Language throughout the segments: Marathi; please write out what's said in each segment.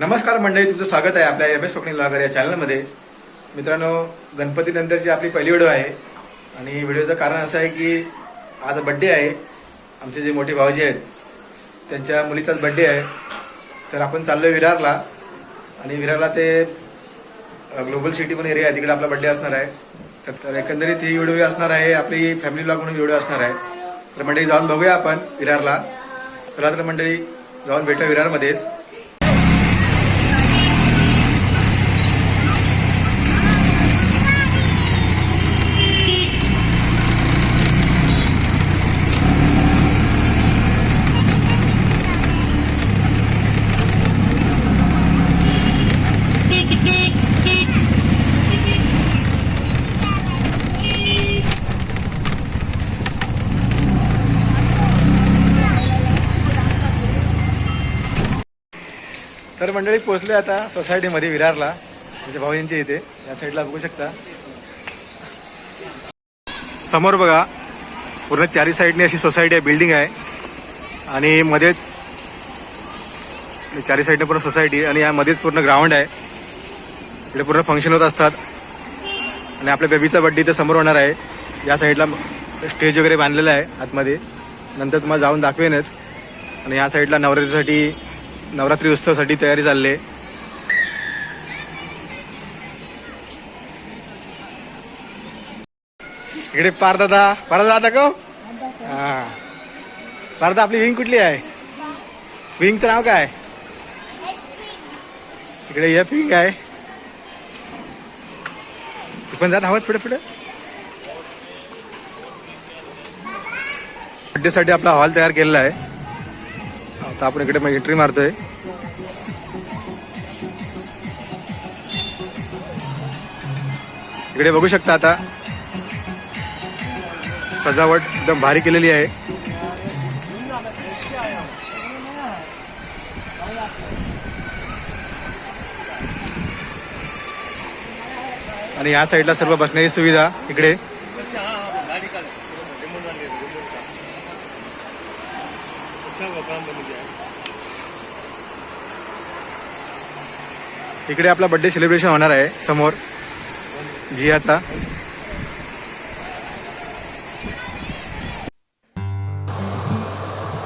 नमस्कार मंडळी तुमचं स्वागत आहे आपल्या एम एस कोकणी लागर या चॅनलमध्ये. मित्रांनो गणपतीनंतरची आपली पहिली व्हिडिओ आहे. आणि व्हिडिओचं कारण असं आहे की आज बड्डे आहे. आमचे जे मोठे भाऊजी आहेत त्यांच्या मुलीचाच बड्डे आहे. तर आपण चाललो आहे विरारला. आणि विरारला ते ग्लोबल सिटी पण एरिया आहे. तिकडे आपला बड्डे असणार आहे. तर- एकंदरीत ही व्हिडिओ असणार आहे. आपली फॅमिली ब्लॉग म्हणून व्हिडिओ असणार आहे. तर मंडळी जाऊन बघूया आपण विरारला. चला तर मंडळी जाऊन भेटा विरारमध्येच. तर मंडळी पोहोचले आता सोसायटीमध्ये विरारला. म्हणजे भाऊजींच्या इथे. या साईडला बघू शकता. समोर बघा पूर्ण चारी साईडने अशी सोसायटी आहे बिल्डिंग आहे. आणि मध्येच म्हणजे चारी साईडने पूर्ण सोसायटी आणि यामध्येच पूर्ण ग्राउंड आहे. इकडे पूर्ण फंक्शन होत असतात. आणि आपल्या बेबीचा बड्डे इथे समोर होणार आहे. या साईडला स्टेज वगैरे बांधलेला आहे आतमध्ये. नंतर तुम्हाला जाऊन दाखवेनच. आणि या साईडला नवरात्रीसाठी नवरात्री उत्सवासाठी तयारी चालली आहे. इकडे पारदादा पारदा दादा का हो? हा? पारदा आपली विंग कुठली आहे? विंगचं नाव काय? इकडे एफ विंग आहे. तू पण जात हवंच पुढे पुढे. बड्डेसाठी आपला हॉल तयार केलेला आहे. आता आपण इकडे मग एंट्री मारतोय. इकडे बघू शकता आता. सजावट एकदम भारी केलेली आहे. आणि या साईडला सर्व बसण्याची सुविधा इकडे. इकडे आपला बर्थडे सेलिब्रेशन होणार आहे समोर. जियाचा.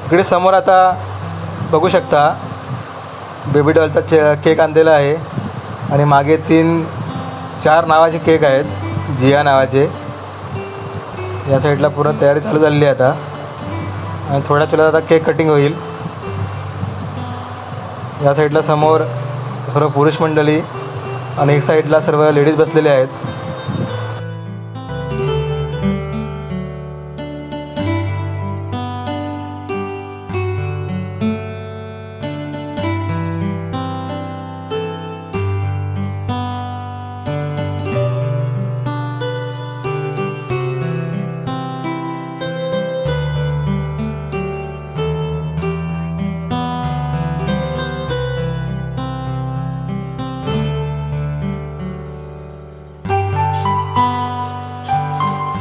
इकडे समोर आता बघू शकता बेबी डॉलचा चे केक आणलेला आहे. आणि मागे तीन चार नावाचे केक आहेत जिया नावाचे. या साईडला पूर्ण तयारी चालू झालेली आहे आता. आणि थोड्या थोड्या आता केक कटिंग होईल. या साईडला समोर सर्व पुरुष मंडळी आणि एक साईडला सर्व लेडीज बसलेले आहेत.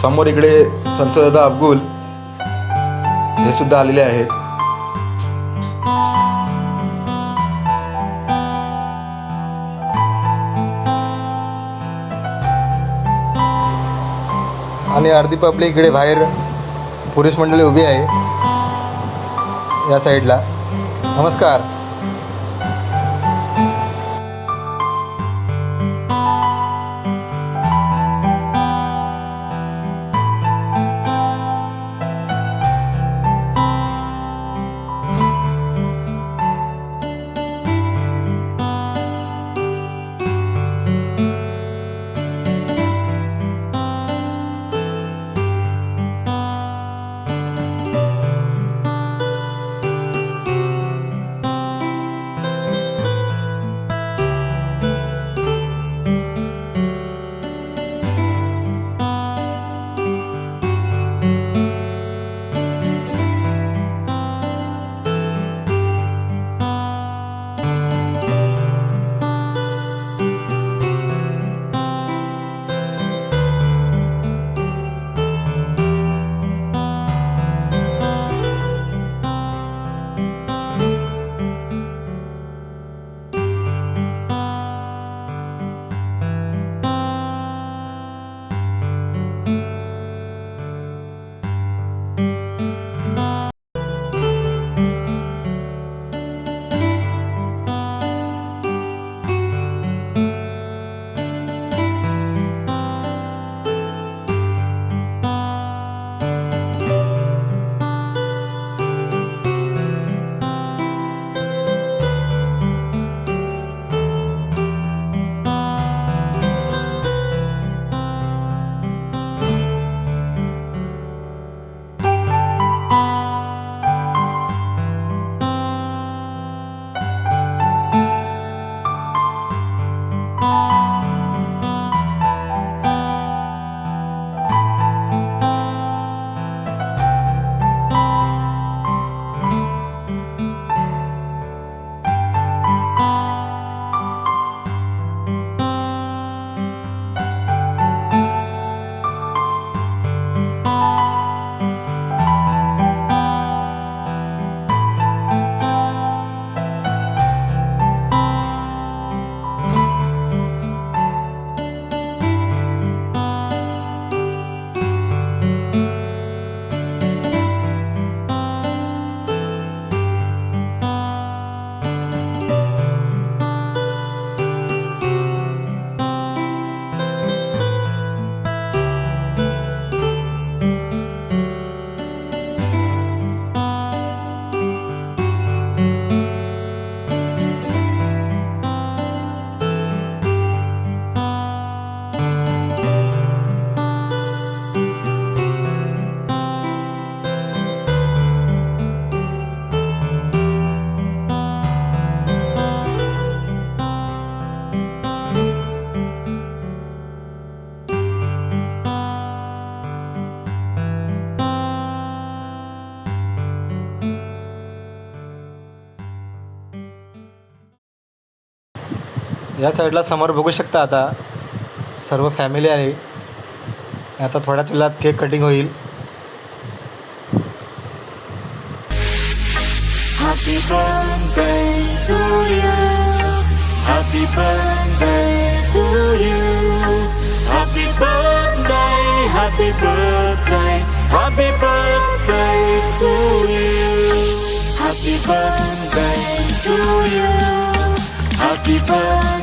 समोर इकडे संतदादा अब्गुल हे सुद्धा आलेले आहेत. आणि अर्धी पब्लिक इकडे बाहेर पुरुष मंडळी उभी आहे या साईडला. नमस्कार. या साईडला समोर बघू शकता आता सर्व फॅमिली आहे आता थोड्या वेळात केक कटिंग होईल Happy birthday to you. Happy birthday.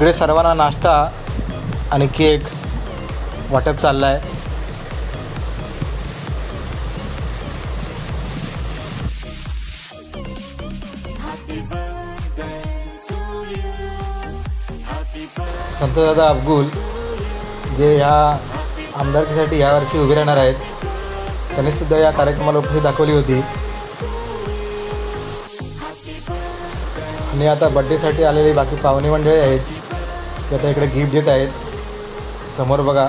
इकडे सर्वांना नाश्ता आणि केक वाटप चालला आहे संतदादा अब्गुल जे ह्या आमदारकीसाठी यावर्षी उभे राहणार आहेत त्यांनी सुद्धा या कार्यक्रमाला उपस्थित दाखवली होती. आणि आता बड्डेसाठी आलेली बाकी पाहुणे मंडळी आहेत. ते आता इकडे गिफ्ट देत आहेत. समोर बघा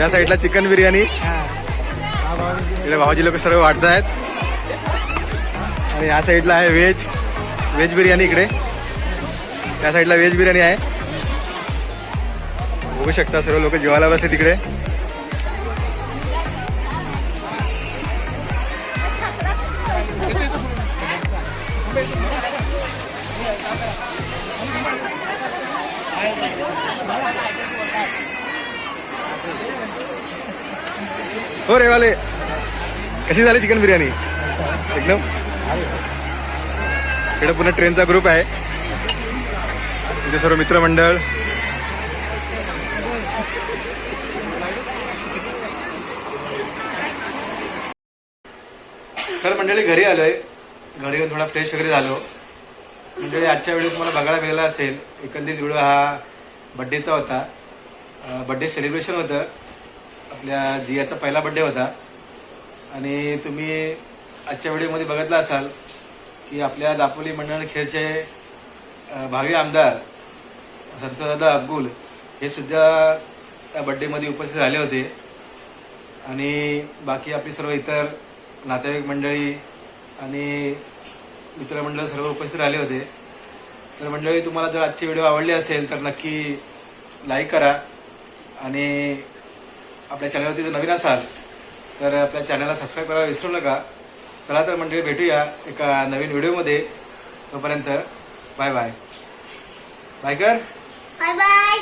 या साईडला चिकन बिर्याणी. इकडे भाऊजी लोक सर्व वाढत आहेत. आणि या साईडला आहे व्हेज. व्हेज बिर्याणी इकडे. त्या साईडला व्हेज बिर्याणी आहे. बघू शकता सर्व लोक जेवायला बसले तिकडे. हो रे वाले कशी झाली चिकन बिर्याणी? एकदम? इकडे पुन्हा ट्रेनचा ग्रुप आहे. इथे सर्व मित्रमंडळ. तर मंडळी घरी आलोय. घरी येऊन थोडा फ्रेश वगैरे झालो. मंडळी आजच्या व्हिडिओ तुम्हाला बघायला मिळाला असेल एकंदरीत व्हिडिओ हा बड्डेचा होता. बड्डे सेलिब्रेशन होतं. आपल्या जियाचा पहिला बड्डे होता. आणि तुम्ही आजच्या व्हिडिओमध्ये बघितला असाल की आपल्या दापोली मंडळ खेळचे भावी आमदार संतदादा अब्बुल हे सुद्धा त्या बड्डेमध्ये उपस्थित झाले होते. आणि बाकी आपली सर्व इतर नातेवाईक मंडळी आणि मित्रमंडळ सर्व उपस्थित राहिले होते. तर मंडळी तुम्हाला जर आजची व्हिडिओ आवडली असेल तर नक्की लाईक करा. आणि आपल्या चॅनलवरती जर नवीन असाल तर आपल्या चॅनलला सबस्क्राईब करायला विसरू नका. चला तर मंडळी भेटूया एका नवीन व्हिडिओमध्ये. तोपर्यंत बाय बाय बाय कर बाय बाय